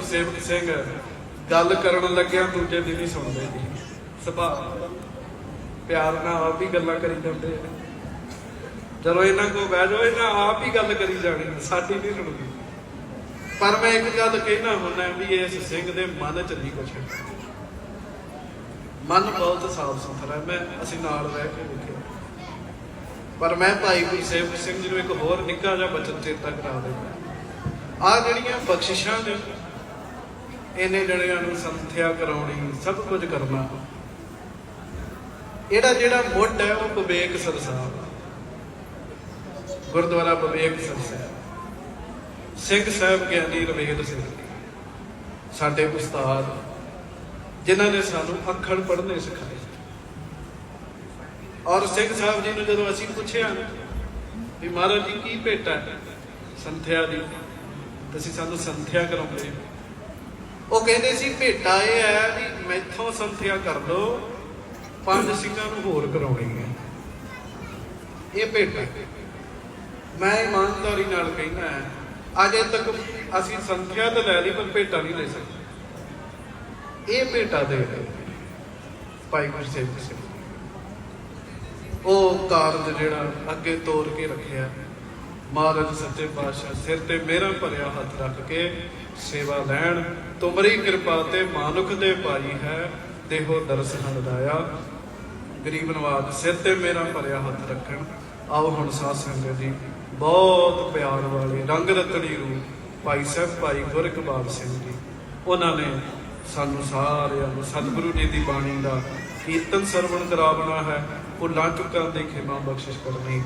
ਗੁਰਸੇਵਕ ਸਿੰਘ, ਗੱਲ ਕਰਨ ਲੱਗਿਆ ਦੂਜੇ ਦਿਨ ਹੀ ਸੁਣਦੇ ਜੀ ਸੁਭਾਅ, ਪਿਆਰ ਨਾਲ ਆਪ ਹੀ ਗੱਲਾਂ ਕਰੀ ਜਾਂਦੇ ਆ। ਚਲੋ ਇਹਨਾਂ ਕੋ ਬਹਿ ਜਾਓ, ਇਹਨਾਂ ਆਪ ਹੀ ਗੱਲ ਕਰੀ ਜਾਣੀ ਸਾਡੀ ਨਹੀਂ ਸੁਣਦੀ। ਪਰ ਮੈਂ ਇੱਕ ਗੱਲ ਕਹਿਣਾ ਹੁੰਦਾ ਵੀ ਇਸ ਸਿੰਘ ਦੇ ਮਨ ਚ ਨਹੀਂ ਕੁਛ ਮਨ ਬਹੁਤ ਸਾਫ਼ ਸੁਥਰਾ ਮੈਂ, ਅਸੀਂ ਨਾਲ ਰਹਿ ਕੇ ਦੇਖਿਆ। ਪਰ ਮੈਂ ਭਾਈ ਗੁਰਸੇਵਕ ਸਿੰਘ ਜੀ ਨੂੰ ਇੱਕ ਹੋਰ ਨਿੱਕਾ ਜਿਹਾ ਬਚਨ ਚੇਤਾ ਕਰਾ ਦਿੰਦਾ। ਆ ਜਿਹੜੀਆਂ ਬਖਸ਼ਿਸ਼ਾਂ ਨੇ ਇਹਨੇ ਜਣਿਆਂ ਨੂੰ ਸੰਥਿਆ ਕਰਾਉਣੀ, ਸਭ ਕੁਝ ਕਰਨਾ। ਇਹਦਾ ਜਿਹੜਾ ਮੁੱਢ ਹੈ, ਉਹ ਵਿਵੇਕ ਸਰਸਾਬ ਗੁਰਦੁਆਰਾ ਵਿਵੇਕ ਸਰਸਾਬ ਸਿੰਘ ਸਾਹਿਬ ਗਿਆਨੀ ਰਵੇਦ ਸਿੰਘ। ਸਾਡੇ ਉਸਤਾਦ, ਜਿਨ੍ਹਾਂ ਨੇ ਸਾਨੂੰ ਅੱਖਰ ਪੜ੍ਹਨੇ ਸਿਖਾਏ। ਔਰ ਸਿੰਘ ਸਾਹਿਬ ਜੀ ਨੂੰ ਜਦੋਂ ਅਸੀਂ ਪੁੱਛਿਆ ਵੀ ਮਹਾਰਾਜ ਜੀ ਕੀ ਭੇਟਾ ਸੰਥਿਆ ਦੀ ਤੁਸੀਂ ਸਾਨੂੰ ਸੰਥਿਆ ਕਰਾਉਂਦੇ। ਉਹ ਕਹਿੰਦੇ ਸੀ ਭੇਟਾ ਇਹ ਹੈ ਵੀ ਮੈਥੋਂ ਸੰਥਿਆ ਕਰ ਲੋ ਪੰਜ ਸਿੰਘਾਂ ਨੂੰ ਹੋਰ ਕਰਾਉਣੀ ਹੈ। ਇਹ ਭੇਟਾ। ਮੈਂ ਇਮਾਨਦਾਰੀ ਨਾਲ ਕਹਿੰਦਾ ਹੈ, ਅਜੇ ਤੱਕ ਅਸੀਂ ਸੰਥਿਆ ਤਾਂ ਲੈ ਲਈ, ਪਰ ਭੇਟਾ ਨਹੀਂ ਲੈ ਸਕਦੇ। ਇਹ ਭੇਟਾ ਦੇ ਰਹੇ ਭਾਈ ਗੁਰਸੇਵਕ ਸਿੰਘ ਉਹ ਕਾਰਜ ਜਿਹੜਾ ਅੱਗੇ ਤੋਰ ਕੇ ਰੱਖਿਆ। ਮਹਾਰਾਜ ਸੱਚੇ ਪਾਤਸ਼ਾਹ ਸਿਰ ਤੇ ਮੇਰਾ ਭਰਿਆ ਹੱਥ ਰੱਖ ਕੇ ਸੇਵਾ ਲੈਣ, ਤੁਮਰੀ ਕਿਰਪਾ ਤੇ ਮਾਨੁਖ ਦੇ ਪਾਈ ਹੈ, ਦੇਹੋ ਦਰਸ਼ਨ ਹਦਾਇਆ ਗਰੀਬ ਨਵਾਜ, ਸਿਰ ਤੇ ਮੇਰਾ ਭਰਿਆ ਹੱਥ ਰੱਖਣ। ਆਓ ਹੁਣ ਸਾਧ ਸੰਗਤ ਜੀ, ਬਹੁਤ ਪਿਆਰ ਵਾਲੇ, ਰੰਗ ਰਤੜੀ ਰੂਪ, ਭਾਈ ਸਾਹਿਬ, ਭਾਈ ਗੁਰਕਬਾਲ ਸਿੰਘ ਜੀ। ਉਹਨਾਂ ਨੇ ਸਾਨੂੰ ਸਾਰਿਆਂ ਨੂੰ, ਸਤਿਗੁਰੂ ਜੀ ਦੀ ਬਾਣੀ ਦਾ ਕੀਰਤਨ ਸਰਵਣ ਕਰਾਵਣਾ ਹੈ। ਉਹ ਭੁੱਲਾਂ ਚੁੱਕਾਂ ਦੀ ਖਿਮਾ ਬਖਸ਼ਿਸ਼ ਕਰਨੀ।